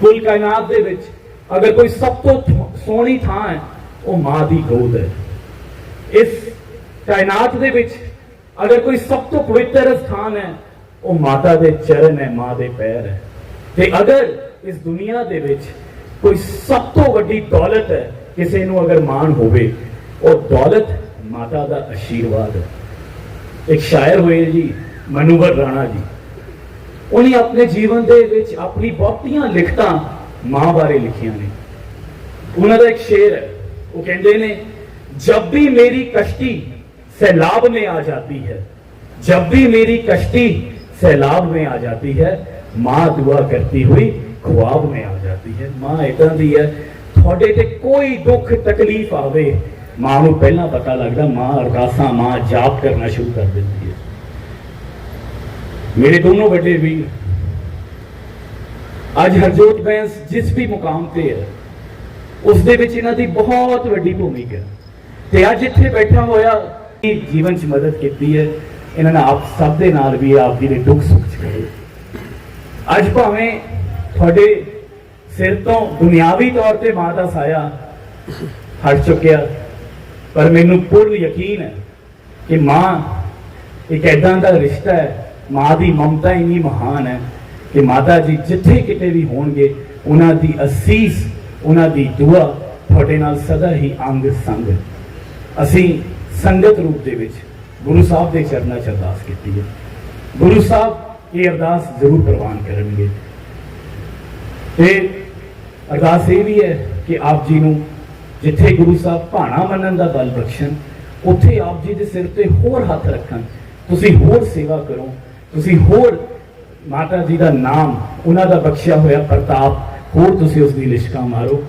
ਕੁੱਲ ਕਾਇਨਾਤ ਦੇ ਵਿੱਚ ਅਗਰ ਕੋਈ ਸਭ ਤੋਂ ਸੋਹਣੀ ਥਾਂ ਹੈ, ਉਹ ਮਾਂ ਦੀ ਗੋਦ ਹੈ। ਇਸ ਕਾਇਨਾਤ ਦੇ ਵਿੱਚ ਅਗਰ ਕੋਈ ਸਭ ਤੋਂ ਪਵਿੱਤਰ ਸਥਾਨ ਹੈ, ਉਹ ਮਾਤਾ ਦੇ ਚਰਨ ਹੈ, ਮਾਂ ਦੇ ਪੈਰ ਹੈ। ਤੇ ਅਗਰ ਇਸ ਦੁਨੀਆ ਦੇ ਵਿੱਚ ਕੋਈ ਸਭ ਤੋਂ ਵੱਡੀ ਦੌਲਤ ਹੈ, ਕਿਸੇ ਨੂੰ ਅਗਰ ਮਾਣ ਹੋਵੇ, ਉਹ ਦੌਲਤ ਮਾਤਾ ਦਾ ਆਸ਼ੀਰਵਾਦ ਹੈ। ਇੱਕ ਸ਼ਾਇਰ ਹੋਏ ਜੀ, ਮਨੂਵਰ ਰਾਣਾ ਜੀ। ਉਹਨੇ ਆਪਣੇ ਜੀਵਨ ਦੇ ਵਿੱਚ ਆਪਣੀ ਬਹੁਤੀਆਂ ਲਿਖਤਾਂ ਮਾਂ ਬਾਰੇ ਲਿਖੀਆਂ ਨੇ ਉਹਨਾਂ ਦਾ ਇੱਕ ਸ਼ੇਰ ਹੈ ਉਹ ਕਹਿੰਦੇ ਨੇ ਜਬ ਵੀ ਮੇਰੀ ਕਸ਼ਤੀ सैलाब में आ जाती है जब भी मेरी कश्ती सैलाब में आ जाती है माँ दुआ करती हुई ख्वाब में आ जाती है ਮਾਂ ਇਦਾਂ ਦੀ ਹੈ ਤੁਹਾਡੇ ਤੇ ਕੋਈ ਦੁੱਖ ਤਕਲੀਫ ਆਵੇ ਮਾਂ ਨੂੰ ਪਹਿਲਾਂ ਪਤਾ ਲੱਗਦਾ ਮਾਂ ਅਰਦਾਸਾਂ ਮਾਂ ਜਾਪ ਕਰਨਾ ਸ਼ੁਰੂ ਕਰ ਦਿੰਦੀ ਹੈ ਮੇਰੇ ਦੋਨੋਂ ਵੱਡੇ ਵੀਰ ਅੱਜ ਹਰਜੋਤ ਬੈਂਸ ਜਿਸ ਵੀ ਮੁਕਾਮ ਤੇ ਹੈ, ਉਸ ਦੇ ਵਿੱਚ ਇਹਨਾਂ ਦੀ ਬਹੁਤ ਵੱਡੀ ਭੂਮਿਕਾ ਹੈ। ਤੇ ਅੱਜ ਇੱਥੇ ਬੈਠਾ ਹੋਇਆ ਜੀਵਨ 'ਚ ਮਦਦ ਕੀਤੀ ਹੈ, ਇਹਨਾਂ ਨੇ ਆਪ ਸਭ ਦੇ ਨਾਲ ਵੀ ਆਪ ਜੀ ਦੇ ਦੁੱਖ ਸੁੱਖ 'ਚ ਖੜੇ ਅੱਜ ਭਾਵੇਂ ਤੁਹਾਡੇ ਸਿਰ ਤੋਂ ਦੁਨਿਆਵੀ ਤੌਰ ਤੇ ਮਾਂ ਦਾ ਸਾਇਆ ਹਟ ਚੁੱਕਿਆ, ਪਰ ਮੈਨੂੰ ਪੂਰਨ ਯਕੀਨ ਹੈ ਕਿ ਮਾਂ ਇੱਕ ਐਦਾਂ ਦਾ ਰਿਸ਼ਤਾ ਹੈ ਮਾਂ ਦੀ ਮਮਤਾ ਇੰਨੀ ਮਹਾਨ ਹੈ ਕਿ ਮਾਤਾ ਜੀ ਜਿੱਥੇ ਕਿਤੇ ਵੀ ਹੋਣਗੇ, ਉਹਨਾਂ ਦੀ ਅਸੀਸ, ਉਹਨਾਂ ਦੀ ਦੁਆ ਤੁਹਾਡੇ ਨਾਲ ਸਦਾ ਹੀ ਅੰਗ ਸੰਗ ਅਸੀਂ ਸੰਗਤ ਰੂਪ ਦੇ ਵਿੱਚ ਗੁਰੂ ਸਾਹਿਬ ਦੇ ਚਰਨਾਂ 'ਚ ਅਰਦਾਸ ਕੀਤੀ ਹੈ। ਗੁਰੂ ਸਾਹਿਬ ਇਹ ਅਰਦਾਸ ਜ਼ਰੂਰ ਪ੍ਰਵਾਨ ਕਰਨਗੇ। ਤੇ ਅਰਦਾਸ ਇਹ ਵੀ ਹੈ ਕਿ ਆਪ ਜੀ ਨੂੰ ਜਿੱਥੇ ਗੁਰੂ ਸਾਹਿਬ ਭਾਣਾ ਮੰਨਣ ਦਾ ਬਲ ਬਖਸ਼ਣ, ਉੱਥੇ ਆਪ ਜੀ ਦੇ ਸਿਰ ਤੇ ਹੋਰ ਹੱਥ ਰੱਖਣ। ਤੁਸੀਂ ਹੋਰ ਸੇਵਾ ਕਰੋ ਤੁਸੀਂ ਹੋਰ ਮਾਤਾ ਜੀ ਦਾ ਨਾਮ, ਉਹਨਾਂ ਦਾ ਬਖਸ਼ਿਆ ਹੋਇਆ ਪ੍ਰਤਾਪ, ਹੋਰ ਤੁਸੀਂ ਉਸ ਦੀ ਲਿਸ਼ਕਾ ਮਾਰੋ।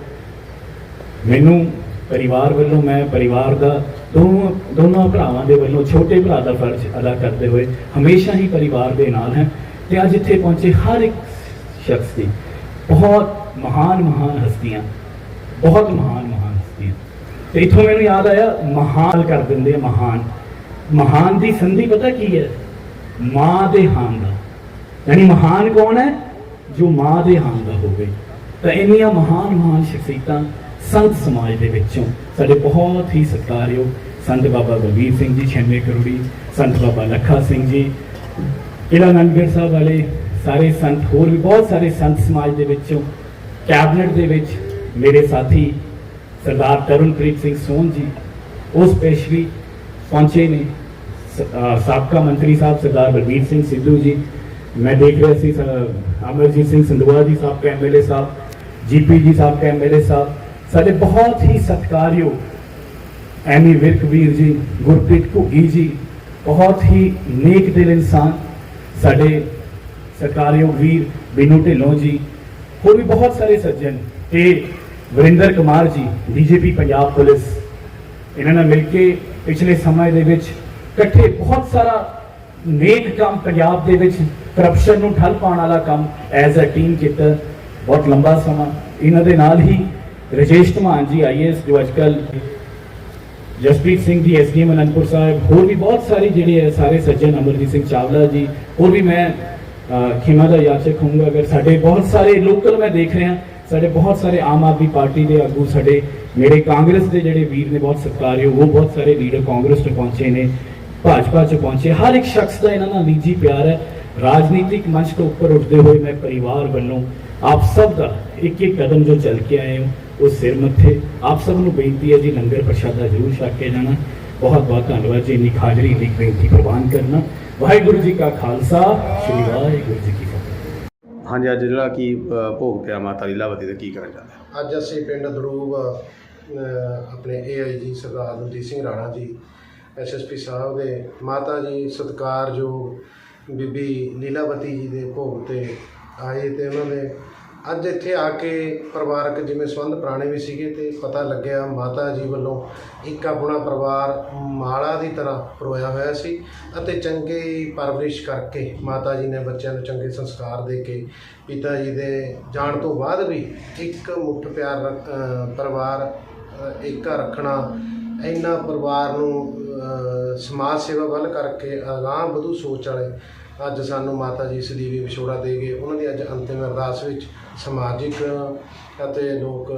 ਮੈਨੂੰ ਪਰਿਵਾਰ ਵੱਲੋਂ, ਮੈਂ ਪਰਿਵਾਰ ਦਾ, ਦੋਨੋਂ ਦੋਨੋਂ ਭਰਾਵਾਂ ਦੇ ਵੱਲੋਂ ਛੋਟੇ ਭਰਾ ਦਾ ਫਰਜ਼ ਅਦਾ ਕਰਦੇ ਹੋਏ ਹਮੇਸ਼ਾ ਹੀ ਪਰਿਵਾਰ ਦੇ ਨਾਲ ਹੈ ਤੇ ਅੱਜ ਇੱਥੇ ਪਹੁੰਚੇ ਹਰ ਇੱਕ ਸ਼ਖਸ ਦੀ ਬਹੁਤ ਮਹਾਨ ਮਹਾਨ ਹਸਤੀਆਂ, ਬਹੁਤ ਮਹਾਨ ਮਹਾਨ ਹਸਤੀਆਂ। ਤੇ ਇਥੋਂ ਮੈਨੂੰ ਯਾਦ ਆਇਆ, ਮਹਾਨ ਕਰ ਦਿੰਦੇ ਮਹਾਨ। ਮਹਾਨ ਦੀ ਸੰਧੀ ਪਤਾ ਕੀ ਹੈ? ਮਾਂ ਦੇ ਹਾਨ ਦਾ ਯਾਨੀ ਮਹਾਨ ਕੌਣ ਹੈ? ਜੋ ਮਾਂ ਦੇ ਹਾਨ ਦਾ ਹੋਵੇ। ਤਾਂ ਇੰਨੀਆਂ ਮਹਾਨ ਮਹਾਨ ਸ਼ਖਸੀਅਤਾਂ ਸੰਤ ਸਮਾਜ ਦੇ ਵਿੱਚੋਂ ਸਾਡੇ ਬਹੁਤ ਹੀ ਸਤਿਕਾਰਯੋਗ ਸੰਤ ਬਾਬਾ ਬਲਵੀਰ ਸਿੰਘ ਜੀ ਛੇਵੇਂ ਕਰੋੜੀ ਸੰਤ ਬਾਬਾ ਲੱਖਾ ਸਿੰਘ ਜੀ ਇਹਨਾਂ ਨੰਦਗੜ ਸਾਹਿਬ ਵਾਲੇ ਸਾਰੇ ਸੰਤ, ਹੋਰ ਵੀ ਬਹੁਤ ਸਾਰੇ ਸੰਤ ਸਮਾਜ ਦੇ ਵਿੱਚੋਂ, ਕੈਬਨਿਟ ਦੇ ਵਿੱਚ ਮੇਰੇ ਸਾਥੀ ਸਰਦਾਰ ਤਰਨਪ੍ਰੀਤ ਸਿੰਘ ਸੋਨ ਜੀ, ਉਸ ਪੇਸ਼ਵੀ ਪਹੁੰਚੇ ਨੇ। ਸਾਬਕਾ ਮੰਤਰੀ ਸਾਹਿਬ ਸਰਦਾਰ ਬਲਬੀਰ ਸਿੰਘ ਸਿੱਧੂ ਜੀ, ਮੈਂ ਦੇਖ ਰਿਹਾ ਸੀ ਅਮਰਜੀਤ ਸਿੰਘ ਸੰਧਵਾ ਜੀ ਸਾਬਕਾ ਐਮਐਲਏ ਸਾਹਿਬ, ਜੀਪੀ ਜੀ ਸਾਬਕਾ ਐਮਐਲਏ ਸਾਹਿਬ, ਸਾਡੇ ਬਹੁਤ ਹੀ ਸਤਿਕਾਰਯੋਗ ਐਮੀ ਵਿਰਕਵੀਰ ਜੀ, ਗੁਰਪ੍ਰੀਤ ਘੁੱਗੀ ਜੀ, ਬਹੁਤ ਹੀ ਨੇਕ ਦਿਲ ਇਨਸਾਨ ਸਾਡੇ ਸਤਿਕਾਰਯੋਗ ਵੀਰ ਬਿਨੂ ਢਿੱਲੋਂ ਜੀ, ਹੋਰ ਵੀ ਬਹੁਤ ਸਾਰੇ ਸੱਜਣ ਤੇ ਵਰਿੰਦਰ ਕੁਮਾਰ ਜੀ, ਬੀਜੇਪੀ ਪੰਜਾਬ ਪੁਲਿਸ, ਇਹਨਾਂ ਨਾਲ ਮਿਲ ਕੇ ਪਿਛਲੇ ਸਮੇਂ ਦੇ ਵਿੱਚ ਇਕੱਠੇ ਬਹੁਤ ਸਾਰਾ ਨੇਕ ਕੰਮ ਪੰਜਾਬ ਦੇ ਵਿੱਚ ਕਰਪਸ਼ਨ ਨੂੰ ਠੱਲ ਪਾਉਣ ਵਾਲਾ ਕੰਮ ਐਜ਼ ਅ ਟੀਮ ਕੀਤਾ। ਬਹੁਤ ਲੰਬਾ ਸਮਾਂ। ਇਹਨਾਂ ਦੇ ਨਾਲ ਹੀ ਰਜੇਸ਼ ਧਮਾਨ ਜੀ ਆਈਐਸ ਜੋ ਅੱਜਕੱਲ ਜਸਪ੍ਰੀਤ ਸਿੰਘ ਜੀ ਐਸਡੀਐਮ ਅਨੰਦਪੁਰ ਸਾਹਿਬ, ਹੋਰ ਵੀ ਬਹੁਤ ਸਾਰੇ ਜਿਹੜੇ ਹੈ ਸਾਰੇ ਸੱਜਣ ਅਮਰਜੀਤ ਸਿੰਘ ਚਾਵਲਾ ਜੀ, ਹੋਰ ਵੀ ਮੈਂ ਖਿਮਾ ਦਾ ਯਾਚਕ ਹੋਊਂਗਾ। ਅਗਰ ਸਾਡੇ ਬਹੁਤ ਸਾਰੇ ਲੋਕਲ ਮੈਂ ਦੇਖ ਰਿਹਾ, ਸਾਡੇ ਬਹੁਤ ਸਾਰੇ ਆਮ ਆਦਮੀ ਪਾਰਟੀ ਦੇ ਆਗੂ, ਸਾਡੇ ਮੇਰੇ ਕਾਂਗਰਸ ਦੇ ਜਿਹੜੇ ਵੀਰ ਨੇ ਬਹੁਤ ਸਤਿਕਾਰਯੋਗ, ਉਹ ਬਹੁਤ ਸਾਰੇ ਲੀਡਰ ਕਾਂਗਰਸ ਤੋਂ ਪਹੁੰਚੇ ਨੇ। ਭਾਜਪਾ ਚ ਪਹੁੰਚੇ। ਹਰ ਇੱਕ ਸ਼ਖਸ ਦਾ ਇਹਨਾਂ ਨਾਲ ਨਿੱਜੀ ਪਿਆਰ ਹੈ। ਰਾਜਨੀਤਿਕ ਮੰਚ ਤੋਂ ਉੱਪਰ ਉੱਠਦੇ ਹੋਏ ਮੈਂ ਪਰਿਵਾਰ ਵੱਲੋਂ ਆਪ ਸਭ ਦਾ ਇੱਕ ਇੱਕ ਕਦਮ ਜੋ ਚੱਲ ਕੇ ਆਏ ਹੋ ਉਹ ਸਿਰ ਮੱਥੇ। ਆਪ ਸਭ ਨੂੰ ਬੇਨਤੀ ਹੈ ਜੀ ਲੰਗਰ ਪ੍ਰਸ਼ਾਦਾ ਜ਼ਰੂਰ ਛਕ ਕੇ ਜਾਣਾ। ਬਹੁਤ ਬਹੁਤ ਧੰਨਵਾਦ ਜੀ ਇੰਨੀ ਹਾਜ਼ਰੀ ਦੀ ਬੇਨਤੀ ਪ੍ਰਵਾਨ ਕਰਨਾ। ਵਾਹਿਗੁਰੂ ਜੀ ਕਾ ਖਾਲਸਾ ਸ੍ਰੀ ਵਾਹਿਗੁਰੂ ਜੀ ਕੀ ਫਤਿਹ। ਹਾਂਜੀ ਅੱਜ ਜਿਹੜਾ ਕੀ ਭੋਗ ਪਿਆ ਮਾਤਾ ਲੀਲਾਵਤੀ ਦਾ ਕੀ ਕਰਨਾ ਹੋ? ਅੱਜ ਅਸੀਂ ਪਿੰਡ ਅਹ, ਆਪਣੇ ਏਆਈਜੀ ਸਰਦਾਰ ਦਲਜੀਤ ਸਿੰਘ ਰਾਣਾ ਜੀ ਐਸਐਸਪੀ ਸਾਹਿਬ ਦੇ ਮਾਤਾ ਜੀ ਸਤਿਕਾਰਯੋਗ ਬੀਬੀ ਲੀਲਾਵਤੀ ਜੀ ਦੇ ਭੋਗ ਤੇ ਆਏ ਤੇ ਉਹਨਾਂ ਨੇ ਅੱਜ ਇੱਥੇ ਆ ਕੇ ਪਰਿਵਾਰਕ ਜਿਵੇਂ ਸੰਬੰਧ ਪੁਰਾਣੇ ਵੀ ਸੀਗੇ ਤੇ ਪਤਾ ਲੱਗਿਆ ਮਾਤਾ ਜੀ ਵੱਲੋਂ ਇੱਕ ਆਪਣਾ ਪਰਿਵਾਰ ਮਾਲਾ ਦੀ ਤਰ੍ਹਾਂ ਪਰੋਇਆ ਹੋਇਆ ਸੀ ਅਤੇ ਚੰਗੀ ਪਰਵਰਿਸ਼ ਕਰਕੇ ਮਾਤਾ ਜੀ ਨੇ ਬੱਚਿਆਂ ਨੂੰ ਚੰਗੇ ਸੰਸਕਾਰ ਦੇ ਕੇ ਪਿਤਾ ਜੀ ਦੇ ਜਾਣ ਤੋਂ ਬਾਅਦ ਵੀ ਇੱਕ ਮੁੱਠ ਪਿਆਰ ਰੱਖ- ਪਰਿਵਾਰ, ਅਹ, ਏਕਾ ਰੱਖਣਾ ਇਹਨਾਂ ਪਰਿਵਾਰ ਨੂੰ ਸਮਾਜ ਸੇਵਾ ਵੱਲ ਕਰਕੇ ਅਗਾਂਹ ਵਧੂ ਸੋਚ ਵਾਲੇ ਅੱਜ ਸਾਨੂੰ ਮਾਤਾ ਜੀ ਸਦੀਵੀ ਵਿਛੋੜਾ ਦੇ ਗਏ। ਉਹਨਾਂ ਦੀ ਅੱਜ ਅੰਤਿਮ ਅਰਦਾਸ ਵਿੱਚ ਸਮਾਜਿਕ ਅਤੇ ਲੋਕ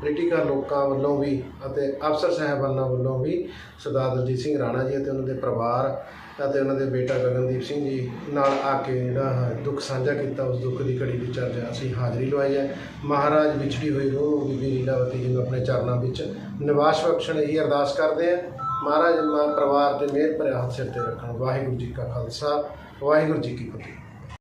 ਪੋਲੀਟੀਕਲ ਲੋਕਾਂ ਵੱਲੋਂ ਵੀ ਅਤੇ ਅਫਸਰ ਸਾਹਿਬਾਨਾਂ ਵੱਲੋਂ ਵੀ ਸਰਦਾਰ ਦਲਜੀਤ ਸਿੰਘ ਰਾਣਾ ਜੀ ਅਤੇ ਉਹਨਾਂ ਦੇ ਪਰਿਵਾਰ ਅਤੇ ਉਹਨਾਂ ਦੇ ਬੇਟਾ ਗਗਨਦੀਪ ਸਿੰਘ ਜੀ ਨਾਲ ਆ ਕੇ ਜਿਹੜਾ ਦੁੱਖ ਸਾਂਝਾ ਕੀਤਾ, ਉਸ ਦੁੱਖ ਦੀ ਘੜੀ ਵਿੱਚ ਅੱਜ ਅਸੀਂ ਹਾਜ਼ਰੀ ਲਵਾਈ ਹੈ। ਮਹਾਰਾਜ ਵਿਛੜੀ ਹੋਈ ਰੂਹ ਬੀਬੀ ਲੀਲਾਵਤੀ ਜੀ ਨੂੰ ਆਪਣੇ ਚਰਨਾਂ ਵਿੱਚ। ਨਿਵਾਸ ਬਖਸ਼ਣ ਇਹੀ ਅਰਦਾਸ ਕਰਦੇ ਹਾਂ। ਮਹਾਰਾਜ ਮਾਂ ਪਰਿਵਾਰ ਦੇ ਮਿਹਰ ਭਰਿਆ ਹੱਥ ਸਿਰ ਤੇ ਰੱਖਣ। ਵਾਹਿਗੁਰੂ ਜੀ ਕਾ ਖਾਲਸਾ, ਵਾਹਿਗੁਰੂ ਜੀ ਕੀ ਫਤਿਹ।